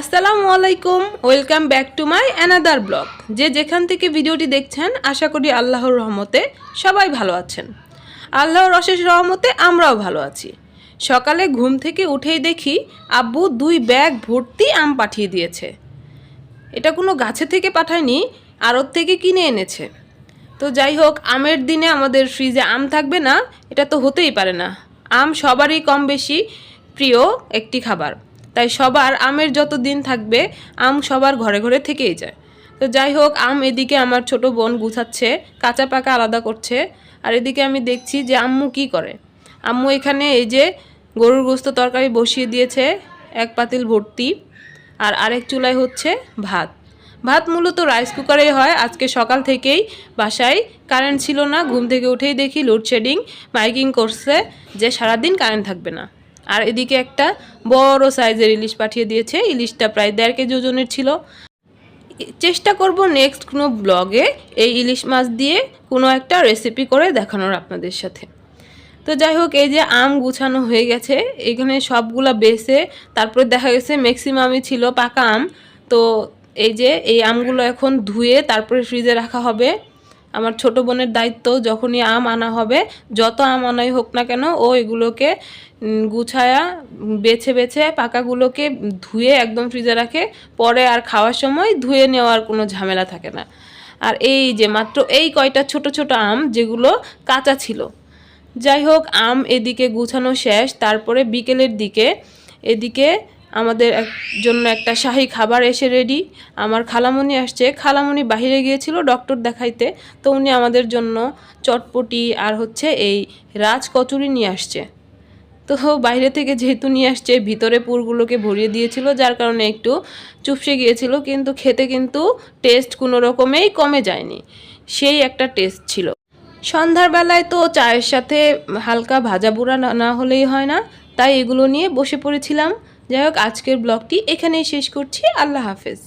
আসসালামু আলাইকুম, welcome back to my another blog. যে যেখান থেকে ভিডিওটি দেখছেন, আশা করি আল্লাহর রহমতে সবাই ভালো আছেন। আল্লাহর অশেষ রহমতে আমরাও ভালো আছি। সকালে ঘুম থেকে উঠেই দেখি আব্বু দুই ব্যাগ ভর্তি আম পাঠিয়ে দিয়েছে। এটা কোনো গাছে থেকে পাঠায়নি, আড়ত থেকে কিনে এনেছে। তো যাই হোক, আমের দিনে আমাদের ফ্রিজে আম থাকবে না, এটা তো হতেই পারে না। আম সবারই কম বেশি প্রিয় একটি খাবার। তাই সবার আমের যত দিন থাকবে, আম সবার ঘরে ঘরে থেকেই যায়। তো যাই হোক, আম এদিকে আমার ছোট বোন গুছাচ্ছে, কাঁচা পাকা আলাদা করছে। আর এদিকে আমি দেখছি যে আম্মু কি করে। আম্মু এখানে এই যে গরুর গোস্ত তরকারি বসিয়ে দিয়েছে, এক পাতিল ভর্তি। আর আরেক চুলায় হচ্ছে ভাত। ভাত মূলত রাইস কুকারেই হয়। আজকে সকাল থেকেই বাসায় কারেন্ট ছিল না। ঘুম থেকে উঠেই দেখি লোডশেডিং মাইকিং করছে যে সারাদিন কারেন্ট থাকবে না। আর এদিকে একটা বড় সাইজের ইলিশ পাঠিয়ে দিয়েছে। ইলিশটা প্রায় দেড় কেজি ওজনের ছিল। চেষ্টা করব নেক্সট কোনো ব্লগে এই ইলিশ মাছ দিয়ে কোনো একটা রেসিপি করে দেখানোর আপনাদের সাথে। তো যাই হোক, এই যে আম গুছানো হয়ে গেছে। এখানে সবগুলা বেছে তারপরে দেখা গেছে ম্যাক্সিমামই ছিল পাকা আম। তো এই যে এই আমগুলো এখন ধুয়ে তারপরে ফ্রিজে রাখা হবে। আমার ছোট বোনের দায়িত্ব, যখনই আম আনা হবে, যত আম আনাই হোক না কেন, ও এগুলোকে গুছায়া বেছে বেছে পাকাগুলোকে ধুয়ে একদম ফ্রিজে রাখে। পরে আর খাওয়ার সময় ধুয়ে নেওয়ার কোনো ঝামেলা থাকে না। আর এই যে মাত্র এই কয়টা ছোট ছোট আম, যেগুলো কাঁচা ছিল। যাই হোক, আম এদিকে গুছানো শেষ, তারপরে বিকেলের দিকে, এদিকে আমাদের জন্য একটা শাহী খাবার এসে রেডি আমার খালামণি আসছে। খালামণি বাইরে গিয়েছিল ডক্টর দেখাইতে। তো উনি আমাদের জন্য চটপটি আর হচ্ছে এই রাজ কচুরি নিয়ে আসছে। তো বাইরে থেকে যেহেতু নিয়ে আসছে, ভিতরে পুরগুলোকে ভরিয়ে দিয়েছিল, যার কারণে একটু চুপসে গিয়েছিল। কিন্তু খেতে কিন্তু টেস্ট কোনো রকমেই কমে যায়নি। সেই একটা টেস্ট ছিল। সন্ধ্যার বেলায় তো চায়ের সাথে হালকা ভাজা বুড়া না হলেই হয় না। তাই এগুলো নিয়ে বসে পড়েছিলাম। যাই হোক আজকের ব্লগটি এখানেই শেষ করছি। আল্লাহ হাফেজ।